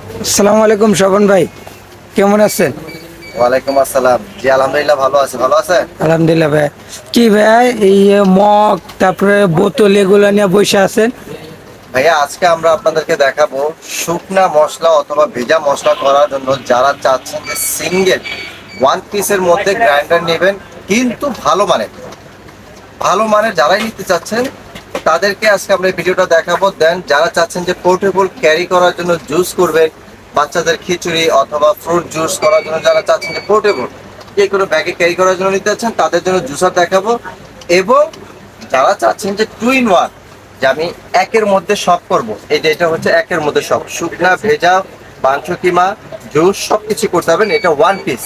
আসসালামু আলাইকুম শবন ভাই কেমন আছেন? ওয়ালাইকুম আসসালাম। জি আলহামদুলিল্লাহ ভালো আছে। ভালো আছে আলহামদুলিল্লাহ ভাই। কি ভাই এই মগ তারপরে বোতল এগুলো নিয়ে বসে আছেন? ভাইয়া আজকে আমরা আপনাদেরকে দেখাবো শুকনা মশলা অথবা ভেজা মশলা করার জন্য যারা চাচ্ছেন যে সিঙ্গেল ওয়ান পিসের মধ্যে গ্রাইন্ডার নেবেন কিন্তু ভালো মানের ভালো মানের যারাই নিতে চাচ্ছেন তাদেরকে আজকে আমরা এই ভিডিওটা দেখাবো। দেন যারা চাচ্ছেন যে পোর্টেবল ক্যারি করার জন্য জুস করবেন, বাচ্চাদের খিচুড়ি অথবা ফ্রুট জুস করার জন্য যারা চাচ্ছেন যে পোর্টেবল যে কোনো ব্যাগে ক্যারি করার জন্য নিতে চাচ্ছেন, তাদের জন্য জুসার দেখাবো। এবং যারা চাচ্ছেন যে টু ইন ওয়ান যে আমি একের মধ্যে সব করব, এই যে এটা হচ্ছে একের মধ্যে সব শুকনা, ভেজা মাংস কিমা জুস সবকিছু করতে পারবেন এটা ওয়ান পিস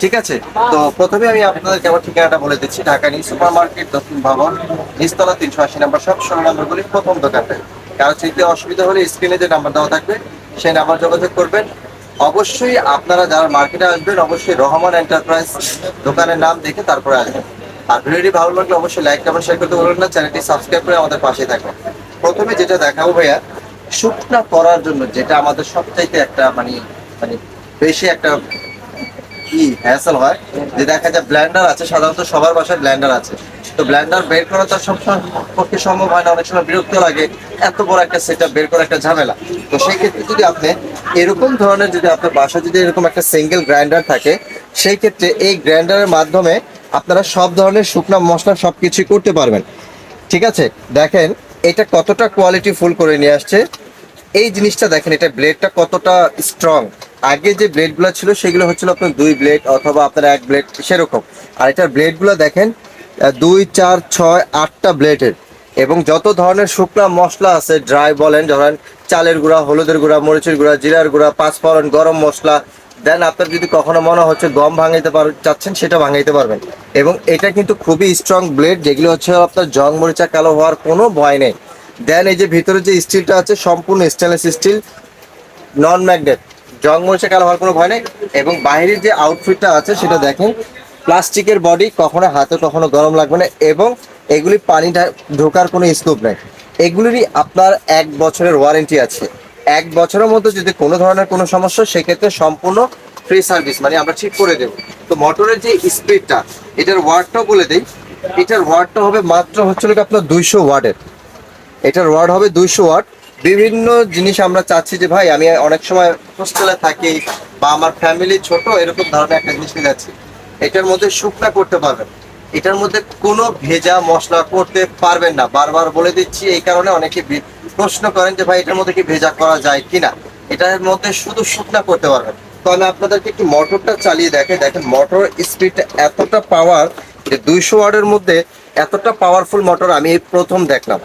ঠিক আছে? তো প্রথমে আমি আপনাদেরকে আমার ঠিকানাটা বলে দিচ্ছি, ঢাকা নিউ সুপার মার্কেট দক্ষিণ ভবন, নিচতলা তিনশো আশি নাম্বার সব ষোলো নম্বর গুলি, প্রথম দোকানটা। কারও চিনতে অসুবিধা হলে স্ক্রিনে যে নাম্বার দেওয়া থাকবে, সেই নাম্বার যোগাযোগ করবেন। অবশ্যই আপনারা যারা মার্কেটে আসবেন, অবশ্যই রহমান এন্টারপ্রাইজ দোকানের নাম দেখে তারপরে আসবেন। আর ভিডিওটি ভালো লাগলে অবশ্যই লাইক কমেন্ট শেয়ার করতে বলবেন না চ্যানেলটি সাবস্ক্রাইব করে আমাদের পাশে থাকবেন। প্রথমে যেটা দেখাবো ভাইয়া, শুকনা করার জন্য যেটা আমাদের সবচাইতে একটা মানে মানে বেশি একটা কি হ্যাসেল হয় যে দেখা যায় ব্ল্যান্ডার আছে, সাধারণত সবার বাসায় ব্ল্যান্ডার আছে। তো ব্ল্যান্ডার বের করা তো সব সময় পক্ষে সম্ভব হয় না, অনেক সময় বিরক্ত লাগে, এত বড় একটা সেট বের করা একটা ঝামেলা। তো সেই ক্ষেত্রে যদি আপনি এরকম ধরনের যদি আপনার বাসায় যদি এরকম একটা সিঙ্গেল গ্রাইন্ডার থাকে সেই ক্ষেত্রে এই গ্রাইন্ডারের মাধ্যমে আপনারা সব ধরনের শুকনা মশলা সব কিছুই করতে পারবেন। ঠিক আছে? দেখেন, এটা কতটা কোয়ালিটি ফুল করে নিয়ে আসছে। এই জিনিসটা দেখেন, এটা ব্লেডটা কতটা স্ট্রং আগে যে ব্লেডগুলো ছিল, সেগুলো হচ্ছিল আপনার দুই ব্লেড অথবা আপনার এক ব্লেড সেরকম। আর এটার ব্লেডগুলো দেখেন দুই, চার, ছয়, আটটা ব্লেডের এবং যত ধরনের শুকনা মশলা আছে ড্রাই বলেন, ধরেন চালের গুঁড়া, হলুদের গুঁড়া, মরিচের গুঁড়া, জিরার গুঁড়া, পাঁচফোড়ন গরম মশলা দেন আপনার যদি কখনো মনে হচ্ছে গম ভাঙাইতে পার চাচ্ছেন, সেটা ভাঙাইতে পারবেন। এবং এটা কিন্তু খুবই স্ট্রং ব্লেড যেগুলো হচ্ছে আপনার জং, মরিচা, কালো হওয়ার কোনো ভয় নেই। দেন এই যে ভিতরে যে স্টিলটা আছে, সম্পূর্ণ স্টেনলেস স্টিল নন ম্যাগনেট জং মরিচা কালো হওয়ার কোনো ভয় নেই। এবং বাইরের যে আউটফিটটা আছে, সেটা দেখেন, প্লাস্টিকের বডি কখনো হাতে, কখনো গরম লাগবে না এবং এগুলি পানিটা ঢোকার কোনো স্কোপ নেই। এগুলিরই আপনার এক বছরের ওয়ারেন্টি আছে। এক বছরের মধ্যে যদি কোনো ধরনের কোনো সমস্যা সেক্ষেত্রে সম্পূর্ণ ফ্রি সার্ভিস মানে আমরা ঠিক করে দেবো। তো মোটরের যে স্পিডটা এটার ওয়ার্ডটাও বলে দিই। এটার ওয়ার্ডটা হবে মাত্র হচ্ছে আপনার দুইশো ওয়ার্ডের এটার ওয়ার্ড হবে দুইশো ওয়াট। বিভিন্ন জিনিস আমরা চাচ্ছি যে, ভাই, আমি অনেক সময় হোস্টেলে থাকি বা আমার ফ্যামিলি ছোট, এরকম ধরনের একটা জিনিস নিয়ে যাচ্ছি। এটার মধ্যে শুকনা করতে পারবেন। এটার মধ্যে কোনো ভেজা মশলা করতে পারবেন না। বারবার বলে দিচ্ছি, এই কারণে অনেকে প্রশ্ন করেন যে, ভাই, এটার মধ্যে কি ভেজা করা যায় কিনা এটার মধ্যে শুধু শুকনা করতে পারবেন। তো আমি আপনাদেরকে একটু মোটরটা চালিয়ে দেখে দেখেন, মোটর স্পিডটা এতটা পাওয়ার যে, দুইশো ওয়ার্ডের মধ্যে এতটা পাওয়ারফুল মোটর আমি প্রথম দেখলাম।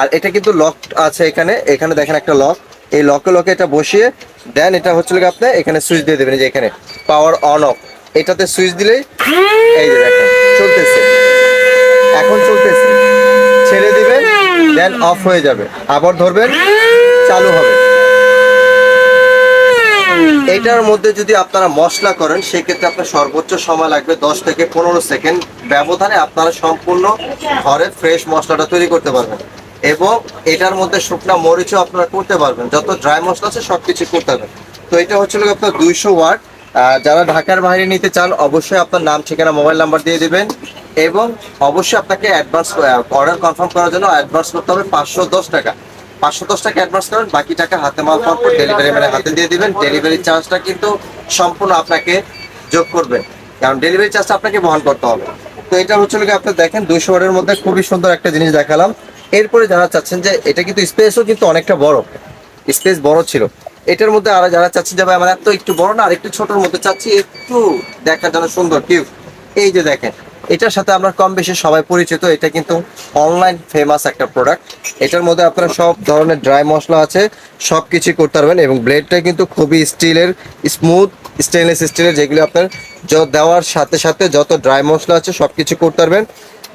আর এটা কিন্তু লক আছে এখানে। এখানে দেখেন একটা লক এই লকে লকে এটা বসিয়ে দেন, এটা হচ্ছে আপনি এখানে সুইচ দিয়ে দেবেন যে এখানে পাওয়ার অন অফ এটাতে সুইচ দিলেই এই যে দেখেন, চলতেছে। এখন চলতেছে। ছেড়ে দিবেন দেন অফ হয়ে যাবে। আবার ধরবেন, চালু হবে। এটার মধ্যে যদি আপনারা মশলা করেন, সেক্ষেত্রে আপনার সর্বোচ্চ সময় লাগবে দশ থেকে পনেরো সেকেন্ড ব্যবধানে আপনারা সম্পূর্ণ ঘরে ফ্রেশ মশলাটা তৈরি করতে পারবেন। এবং এটার মধ্যে শুকনা মরিচও আপনারা করতে পারবেন। যত ড্রাই মশলা আছে সব কিছু করতে পারবেন। তো এটা হচ্ছে হলো আপনার দুইশো ওয়াট। যারা ঢাকার বাইরে নিতে চান, অবশ্যই আপনার নাম, ঠিকানা মোবাইল নাম্বার দিয়ে দিবেন এবং অবশ্যই আপনাকে অ্যাডভান্স অর্ডার কনফার্ম করার জন্য অ্যাডভান্স করতে হবে পাঁচশো দশ টাকা। পাঁচশো দশ টাকা অ্যাডভান্স করেন, বাকি টাকা হাতে মাল পাওয়ার পর ডেলিভারি ম্যানের হাতে দিয়ে দিবেন। ডেলিভারি চার্জটা কিন্তু সম্পূর্ণ আপনাকে যোগ করবেন কারণ ডেলিভারি চার্জটা আপনাকে বহন করতে হবে। তো এটা হচ্ছে আপনি দেখেন, দুইশো ওয়ার্ডের মধ্যে খুবই সুন্দর একটা জিনিস দেখালাম। এরপরে যারা চাচ্ছেন যে এটা কিন্তু স্পেসও কিন্তু অনেকটা বড়। স্পেস বড় ছিল। এটার মধ্যে আর যারা চাচ্ছেন যে, ভাই, আমার এত একটু বড় না, আর একটু ছোটর মধ্যে চাচ্ছি, একটু দেখার জন্য সুন্দর কিউট এই যে দেখেন, এটার সাথে আমরা কম বেশি সবাই পরিচিত। এটা কিন্তু অনলাইন ফেমাস একটা প্রোডাক্ট এটার মধ্যে আপনারা সব ধরনের ড্রাই মশলা আছে সব কিছু করতে পারবেন এবং ব্লেডটা কিন্তু খুবই স্টিলের স্মুথ স্টেনলেস স্টিলের যেগুলো আপনার দেওয়ার সাথে সাথে যত ড্রাই মশলা আছে সব কিছু করতে পারবেন।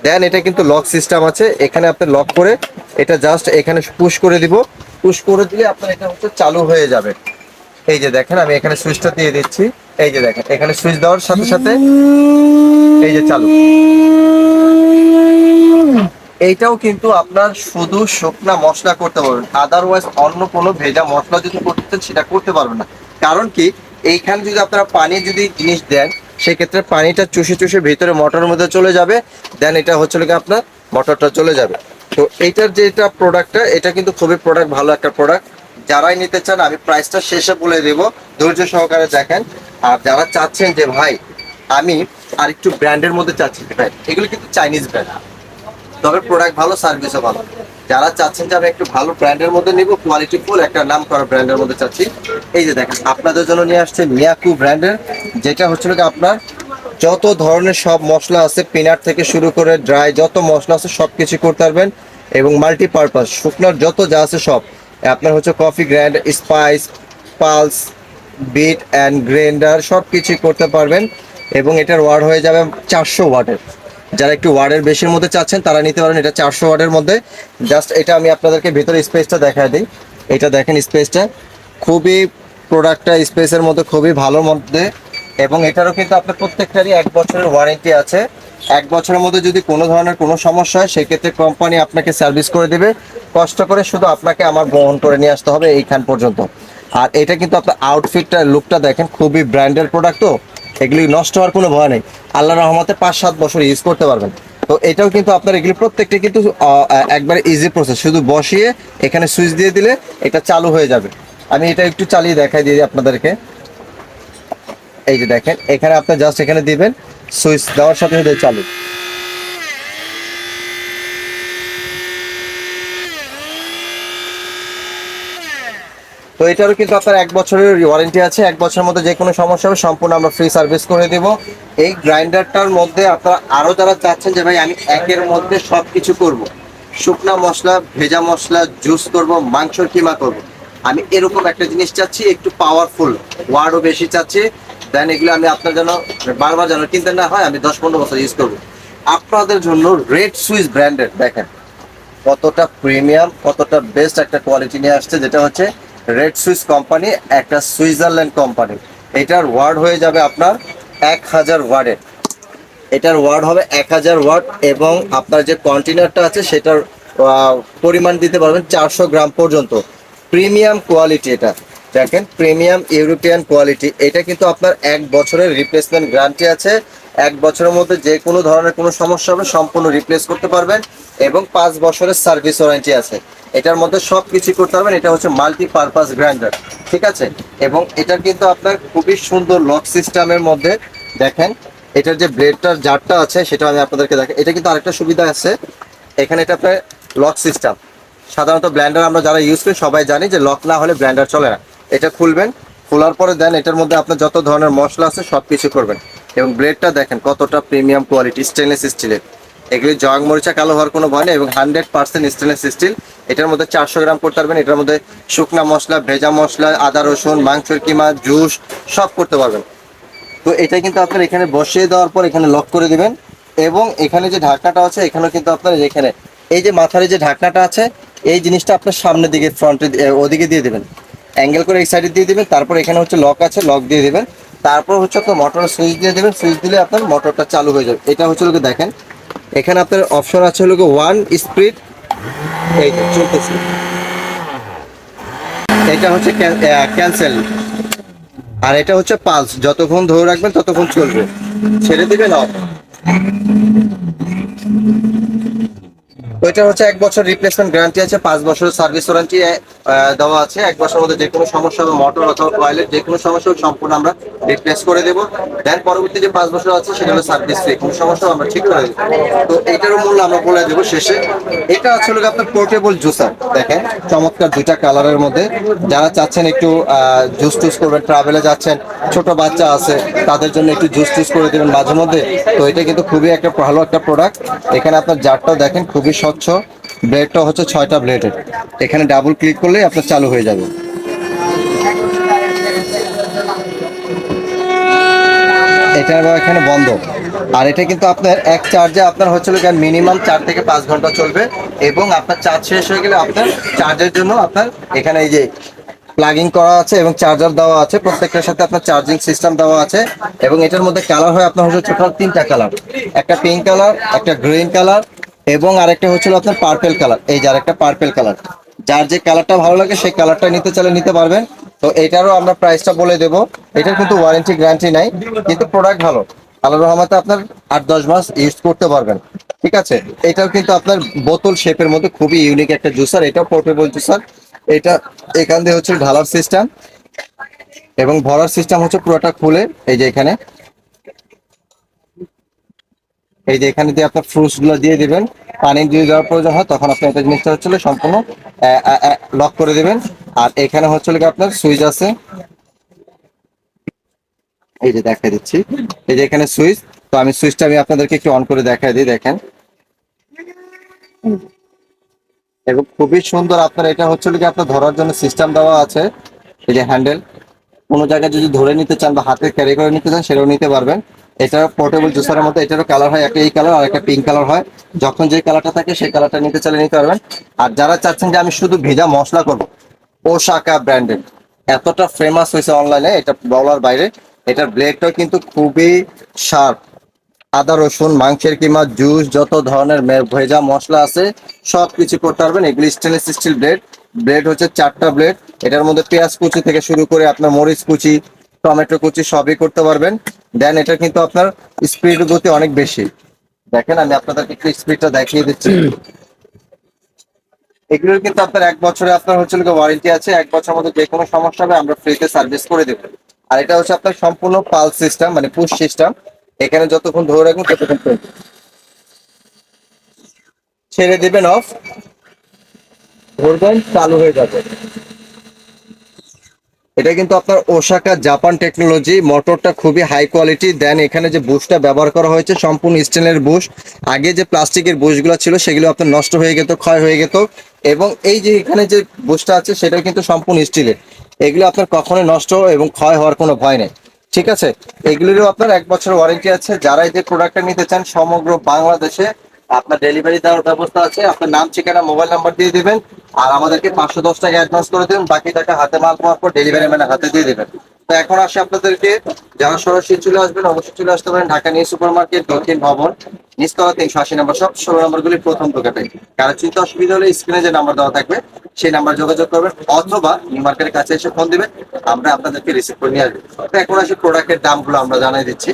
দেন এটা কিন্তু লক সিস্টেম আছে। এখানে আপনি লক করে এটা জাস্ট এখানে পুশ করে দিব। পুশ করে দিলে আপনার এটা হচ্ছে চালু হয়ে যাবে। এই যে দেখেন, আমি এখানে সুইচটা দিয়ে দিচ্ছি। এই যে দেখেন, এখানে সুইচ দেওয়ার সাথে সাথে এই যে চালু। এইটাও কিন্তু আপনার শুধু শুকনা মশলা করতে পারবেন। আদারওয়াইজ অন্য কোনো ভেজা মশলা যদি করতে সেটা করতে পারবেন না। কারণ কি, এইখানে যদি আপনারা পানি যদি জিনিস দেন সেক্ষেত্রে পানিটা চুষে চুষে ভিতরে মোটরের মধ্যে চলে যাবে দেন এটা হচ্ছে কি আপনার মোটরটা চলে যাবে। তো এইটার যে এটা প্রোডাক্টটা এটা কিন্তু খুবই প্রোডাক্ট ভালো একটা প্রোডাক্ট যারাই নিতে চান, আমি প্রাইসটা শেষে বলে দেব, ধৈর্য সহকারে দেখেন। আর যারা চাচ্ছেন যে, ভাই, আমি আর একটু ব্র্যান্ডের মধ্যে চাচ্ছি, ভাই, এগুলো কিন্তু চাইনিজ ব্র্যান্ড তবে প্রোডাক্ট ভালো সার্ভিসও ভালো। যারা চাচ্ছেন যে আমি একটু ভালো ব্র্যান্ডের মধ্যে নিব কোয়ালিটি ফুল একটা নাম করা ব্র্যান্ডের মধ্যে চাচ্ছি। এই যে দেখেন, আপনাদের জন্য নিয়ে আসছে মিয়াকু ব্র্যান্ডের যেটা হচ্ছে কি আপনার যত ধরনের সব মশলা আছে পিনাট থেকে শুরু করে ড্রাই যত মশলা আছে সব কিছু করতে পারবেন এবং মাল্টিপারপাস শুকনার যত যা আছে সব। আপনার হচ্ছে coffee grind spice pulse beat and grinder সব কিছুই করতে পারবেন এবং এটার ওয়ার্ড হয়ে যাবে চারশো ওয়াটের। যারা একটু ওয়ার্ডের বেশির মধ্যে চাচ্ছেন, তারা নিতে পারেন এটা চারশো ওয়ার্ডের মধ্যে। জাস্ট এটা আমি আপনাদেরকে ভিতরে স্পেসটা দেখায় দিই। এটা দেখেন স্পেসটা। খুবই প্রোডাক্টটা স্পেসের মধ্যে খুবই ভালো মধ্যে। এবং এটারও কিন্তু আপনার প্রত্যেকটারই এক বছরের ওয়ারেন্টি আছে। এক বছরের মধ্যে যদি কোনো ধরনের কোনো সমস্যা হয়, সেক্ষেত্রে কোম্পানি আপনাকে সার্ভিস করে দেবে। কষ্ট করে শুধু আপনাকে আমার বহন করে নিয়ে আসতে হবে এইখান পর্যন্ত। আর এটা কিন্তু আপনার আউটফিটটা লুকটা দেখেন, খুবই ব্র্যান্ডের প্রোডাক্ট তো। এগুলি নষ্ট হওয়ার কোনো ভয় নেই। আল্লাহ রহমতে পাঁচ, সাত বছর ইউজ করতে পারবেন। তো এটাও কিন্তু আপনার এগুলি প্রত্যেকটা কিন্তু একবারে ইজি প্রসেস শুধু বসিয়ে এখানে সুইচ দিয়ে দিলে এটা চালু হয়ে যাবে। আমি এটা একটু চালিয়ে দেখাই দিয়ে আপনাদেরকে। এই যে দেখেন, এখানে আপনি জাস্ট এখানে দিবেন সুইচ দেওয়ার সাথে সাথে চালু। তো এটারও কিন্তু আপনার এক বছরের ওয়ারেন্টি আছে, এক বছরের মধ্যে যে কোনো সমস্যা হবে, সম্পূর্ণ আমরা ফ্রি সার্ভিস করে দেব। এই গ্রাইন্ডারটার মধ্যে আপনারা আরও যারা চাচ্ছেন যে ভাই, আমি একের মধ্যে সব কিছু করব, শুকনা মশলা, ভেজা মশলা জুস করব, মাংসর কিমা করব, আমি এরকম একটা জিনিস চাচ্ছি, একটু পাওয়ারফুল ওয়ার্ডও বেশি চাচ্ছি দেন এগুলো আমি আপনার জন্য বারবার যেন কিনতে না হয়, আমি দশ পনেরো বছর ইউজ করব। আপনাদের জন্য রেড সুইস ব্র্যান্ডের দেখেন, কতটা প্রিমিয়াম কতটা বেস্ট একটা কোয়ালিটি নিয়ে আসছে, যেটা হচ্ছে রেড সুইস কোম্পানি একটা সুইজারল্যান্ড কোম্পানি এটার ওয়ার্ড হয়ে যাবে আপনার এক হাজার ওয়ার্ডের এটার ওয়ার্ড হবে এক হাজার ওয়ার্ড এবং আপনার যে কন্টেনারটা আছে, সেটার পরিমাণ দিতে পারবেন চারশো গ্রাম পর্যন্ত। প্রিমিয়াম কোয়ালিটি এটা। দেখেন প্রিমিয়াম ইউরোপিয়ান কোয়ালিটি এটা কিন্তু আপনার এক বছরের রিপ্লেসমেন্ট গ্যারান্টি আছে। এক বছরের মধ্যে যে কোনো ধরনের কোনো সমস্যা হবে, সম্পূর্ণ রিপ্লেস করতে পারবেন এবং পাঁচ বছরের সার্ভিস ওয়ারেন্টি আছে। এটার মধ্যে সব কিছু করতে পারবেন। এটা হচ্ছে মাল্টি পারপাস গ্রাইন্ডার ঠিক আছে? এবং এটার কিন্তু আপনার খুবই সুন্দর লক সিস্টেমের মধ্যে দেখেন, এটার যে ব্লেডটার জারটা আছে, সেটা আমি আপনাদেরকে দেখাই। এটা কিন্তু আরেকটা সুবিধা আছে। এখানে এটা আপনার লক সিস্টেম সাধারণত ব্ল্যান্ডার আমরা যারা ইউজ করি, সবাই জানি যে লক না হলে ব্ল্যান্ডার চলে না। এটা খুলবেন, খোলার পরে দেন এটার মধ্যে আপনার যত ধরনের মশলা আছে সব কিছু করবেন। এবং ব্লেডটা দেখেন কতটা প্রিমিয়াম কোয়ালিটি স্টেনলেস স্টিলের এগুলি জং মরিচা, কালো হওয়ার কোনো ভয় নেই এবং হান্ড্রেড পার্সেন্ট স্টেনলেস স্টিল এটার মধ্যে চারশো গ্রাম করতে পারবেন। এটার মধ্যে শুকনা মশলা, ভেজা মশলা, আদা, রসুন, মাংসের কিমা, জুস, সব করতে পারবেন। তো এটা কিন্তু আপনার এখানে বসিয়ে দেওয়ার পর এখানে লক করে দিবেন এবং এখানে যে ঢাকনাটা আছে, এখানেও কিন্তু আপনার এখানে। এই যে মাথার যে ঢাকনাটা আছে, এই জিনিসটা আপনার সামনের দিকে ফ্রন্টে ওদিকে দিয়ে দিবেন। অ্যাঙ্গেল করে এই সাইডে দিয়ে দিবেন। তারপর এখানে হচ্ছে লক আছে লক দিয়ে দিবেন। তারপর হচ্ছে আপনার মোটরের সুইচ দিয়ে দেবেন। সুইচ দিলে আপনার মোটরটা চালু হয়ে যাবে। এটা হচ্ছে লোকে দেখেন। এখানে আপনার অপশন আছে হলো ওয়ান স্পিড এই চলতেছে। এটা হচ্ছে ক্যান্সেল আর এটা হচ্ছে পালস যতক্ষণ ধরে রাখবেন ততক্ষণ চলবে। ছেড়ে দিবেন অফ ওইটা হচ্ছে এক বছর রিপ্লেসমেন্ট গ্যারান্টি আছে, পাঁচ বছরের সার্ভিস ওয়ারেন্টি দেওয়া আছে। এক বছরের মধ্যে যে কোনো সমস্যা হবে মোটর অথবা টয়লেট যে কোনো সমস্যা সম্পূর্ণ আমরা রিপ্লেস করে দেবো। দেন পরবর্তী যে পাঁচ বছর আছে, সেটা হলো সার্ভিস ফ্রি কোনো সমস্যা আমরা ঠিক করে দেবো। তো এইটারও মূল্য আমরা বলে দেবো শেষে। এটা হচ্ছে হলো আপনার পোর্টেবল জুসার দেখেন, চমৎকার দুইটা কালারের মধ্যে। যারা চাচ্ছেন একটু জুস টুস করবেন ট্রাভেলে যাচ্ছেন, ছোট বাচ্চা আছে, তাদের জন্য একটু জুস টুস করে দেবেন মাঝে মধ্যে। তো এটা কিন্তু খুবই একটা ভালো একটা প্রোডাক্ট এখানে আপনার জারটাও দেখেন, খুবই স্বচ্ছ। ব্লেডটা হচ্ছে ছয়টা ব্লেডের এখানে ডাবল ক্লিক করলেই আপনার চালু হয়ে যাবে। এটা এখানে বন্ধ। আর এটা কিন্তু আপনার এক চার্জে আপনার হচ্ছে মিনিমাম চার থেকে পাঁচ ঘণ্টা চলবে এবং আপনার চার্জ শেষ হয়ে গেলে আপনার চার্জের জন্য আপনার এখানে এই যে প্লাগিং করা আছে এবং চার্জার দেওয়া আছে, প্রত্যেকটার সাথে আপনার চার্জিং সিস্টেম দেওয়া আছে এবং এটার মধ্যে কালার হয় আপনার হচ্ছে টোটাল তিনটা কালার একটা পিঙ্ক কালার একটা গ্রিন কালার এবং আরেকটা হচ্ছিল আপনার পার্পেল কালার এই যে আরেকটা পার্পেল কালার যার যে কালারটা ভালো লাগে, সেই কালারটা নিতে চাইলে নিতে পারবেন। তো এটারও আমরা প্রাইসটা বলে দেবো। এটার কিন্তু ওয়ারেন্টি গ্যারান্টি নাই। কিন্তু প্রোডাক্ট ভালো। আল্লাহ রহমতে আপনার আট, দশ মাস ইউজ করতে পারবেন। ঠিক আছে? এটাও কিন্তু আপনার বোতল শেপের মধ্যে খুবই ইউনিক একটা জুসার এটাও পোর্টেবল জুসার এটা এখান দিয়ে হচ্ছে ঢালার সিস্টেম এবং ভরার সিস্টেম হচ্ছে পুরোটা খুলে। এই যে এখানে এই যে এখানে দিয়ে আপনার ফ্রুটসগুলো দিয়ে দিবেন, পানি দিয়ে দেওয়ার প্রয়োজন হয়, তখন আপনি এটা জিনিসটা হচ্ছে সম্পূর্ণ লক করে দিবেন। আর এখানে হচ্ছে কি আপনার সুইচ আছে। এই যে দেখা দিচ্ছি। এই যে এখানে সুইচ, তো আমি সুইচটা আমি আপনাদেরকে একটু অন করে দেখাই দিই, দেখেন। এবং খুবই সুন্দর আপনার এটা হচ্ছে কি আপনার ধরার জন্য সিস্টেম দেওয়া আছে। এই যে হ্যান্ডেল কোনো জায়গায় যদি ধরে নিতে চান বা হাতে ক্যারি করে নিতে চান, সেটাও নিতে পারবেন। এটা পোর্টেবল জুসারের মধ্যে এটারও কালার হয় একটা এই কালার আর একটা পিঙ্ক কালার হয়। যখন যে কালারটা থাকে, সেই কালারটা নিতে চাইলে নিতে পারবেন। আর যারা চাচ্ছেন যে আমি শুধু ভেজা মশলা করব, ওশাকা ব্র্যান্ডেড এতটা ফেমাস হয়েছে অনলাইনে এটা বলার বাইরে। এটার ব্লেডটাও কিন্তু খুবই শার্প আদা, রসুন, মাংসের কিমা জুস যত ধরনের ভেজা মশলা আছে সব কিছু করতে পারবেন। এগুলি স্টেনলেস স্টিল ব্লেড ব্লেড হচ্ছে চারটা ব্লেড এটার মধ্যে পেঁয়াজ কুচি থেকে শুরু করে আপনার মরিচ কুচি, টমেটো কুচি, সবই করতে পারবেন। দেন এটা কিন্তু আপনার স্পিড গতি অনেক বেশি। দেখেন, আমি আপনাদেরকে একটু স্পিডটা দেখিয়ে দিচ্ছি। এগুলোর কিন্তু আপনার এক বছরে আপনার হচ্ছে ওয়ারেন্টি আছে। এক বছরের মধ্যে যে কোনো সমস্যা হবে, আমরা ফ্রিতে সার্ভিস করে দেবো। আর এটা হচ্ছে আপনার সম্পূর্ণ পালস সিস্টেম মানে পুশ সিস্টেম এখানে যতক্ষণ ধরে রাখুন ততক্ষণ চলবে। ছেড়ে দিবেন অফ ধরবেন, চালু হয়ে যাবে। এটা কিন্তু আপনার ওসাকা জাপান টেকনোলজি মোটরটা খুবই হাই কোয়ালিটি দেন এখানে যে বুশটা ব্যবহার করা হয়েছে, সম্পূর্ণ স্টিলের বুশ আগে যে প্লাস্টিকের বুশগুলো ছিল, সেগুলো আপনার নষ্ট হয়ে যেত ক্ষয় হয়ে যেত এবং এই যে এখানে যে বুশটা আছে, সেটা কিন্তু সম্পূর্ণ স্টিলের এগুলো আপনার কখনোই নষ্ট এবং ক্ষয় হওয়ার কোনো ভয় নেই। ঠিক আছে? এগুলিরও আপনার এক বছর ওয়ারেন্টি আছে। যারা এই যে প্রোডাক্টটা নিতে চান, সমগ্র বাংলাদেশে আপনার ডেলিভারি দেওয়ার ব্যবস্থা আছে। আপনার নাম, ঠিকানা মোবাইল নাম্বার দিয়ে দিবেন। আর আমাদেরকে পাঁচশো দশ টাকা অ্যাডভান্স করে দেবেন বাকি টাকা হাতে মাল পাওয়ার পর ডেলিভারি ম্যানের হাতে দিয়ে দেবেন। তো এখন আসে আপনাদেরকে। যারা সরাসরি চলে আসবেন, অবশ্যই চলে আসতে পারেন ঢাকা নিউ সুপার মার্কেট দক্ষিণ ভবন, নিচতলা তিনশো আশি নম্বর সব ষোলো নম্বরগুলি প্রথম দোকানে। কারও চিন্তা অসুবিধা হলে স্ক্রিনে যে নাম্বার দেওয়া থাকবে, সেই নাম্বার যোগাযোগ করবেন, অথবা নিউ মার্কেটের কাছে এসে ফোন দিবেন, আমরা আপনাদেরকে রিসিভ করে নিয়ে আসব। তো এখন আসে প্রোডাক্টের দামগুলো আমরা জানাই দিচ্ছি।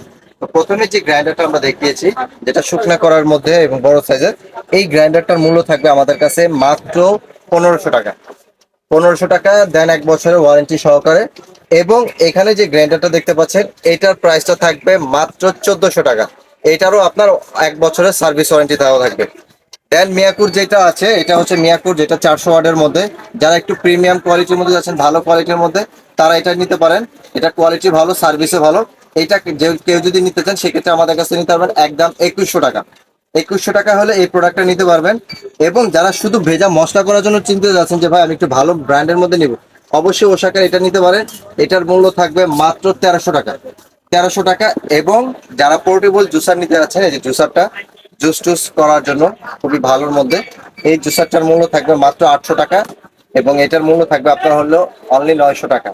প্রথমে যে গ্রাইন্ডারটা আমরা দেখিয়েছি, যেটা শুকনা করার মধ্যে এবং বড় সাইজের, এই গ্রাইন্ডারটার মূল্য থাকবে আমাদের কাছে মাত্র পনেরোশো টাকা। পনেরোশো টাকা দেন এক বছরের ওয়ারেন্টি সহকারে। এবং এখানে যে গ্রাইন্ডারটা দেখতে পাচ্ছেন, এটার প্রাইসটা থাকবে মাত্র চোদ্দশো টাকা। এটারও আপনার এক বছরের সার্ভিস ওয়ারেন্টি দেওয়া থাকবে। দেন মিয়াকুর যেটা আছে, এটা হচ্ছে মিয়াকুর, যেটা চারশো ওয়ার্ডের মধ্যে। যারা একটু প্রিমিয়াম কোয়ালিটির মধ্যে যাচ্ছেন, ভালো কোয়ালিটির মধ্যে, তারা এটা নিতে পারেন। এটা কোয়ালিটি ভালো, সার্ভিসে ভালো। এটা কেউ যদি নিতে চান, সেক্ষেত্রে আমাদের কাছে নিতে পারবেন একদম একুশশো টাকা। একুশশো টাকা হলে এই প্রোডাক্টটা নিতে পারবেন। এবং যারা শুধু ভেজা মশলা করার জন্য চিন্তিত যাচ্ছেন যে, ভাই, আমি একটু ভালো ব্র্যান্ডের মধ্যে নিব। অবশ্যই ওশাকার এটা নিতে পারেন। এটার মূল্য থাকবে মাত্র তেরোশো টাকা। তেরোশো টাকা এবং যারা পোর্টেবল জুসার নিতে যাচ্ছেন, এই যে জুসারটা জুস টুস করার জন্য খুবই ভালোর মধ্যে, এই জুসারটার মূল্য থাকবে মাত্র আটশো টাকা এবং এটার মূল্য থাকবে আপনার হলো অনলি নয়শো টাকা।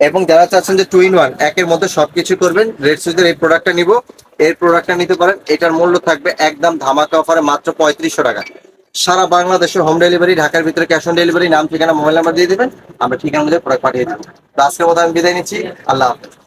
এবং যারা চাচ্ছেন যে টু ইন ওয়ান একের মধ্যে সবকিছু করবেন রেড সুইজের এই প্রোডাক্টটা নিব। এর প্রোডাক্টটা নিতে পারেন, এটার মূল্য থাকবে একদম ধামাকা অফারে মাত্র পঁয়ত্রিশশো টাকা। সারা বাংলাদেশের হোম ডেলিভারি ঢাকার ভিতরে ক্যাশ অন ডেলিভারি নাম, ঠিকানা মোবাইল নাম্বার দিয়ে দেবেন, আমরা ঠিকানা মধ্যে প্রোডাক্ট পাঠিয়ে দেবো। আজকের মতো আমি বিদায় নিচ্ছি, আল্লাহ হাফেজ।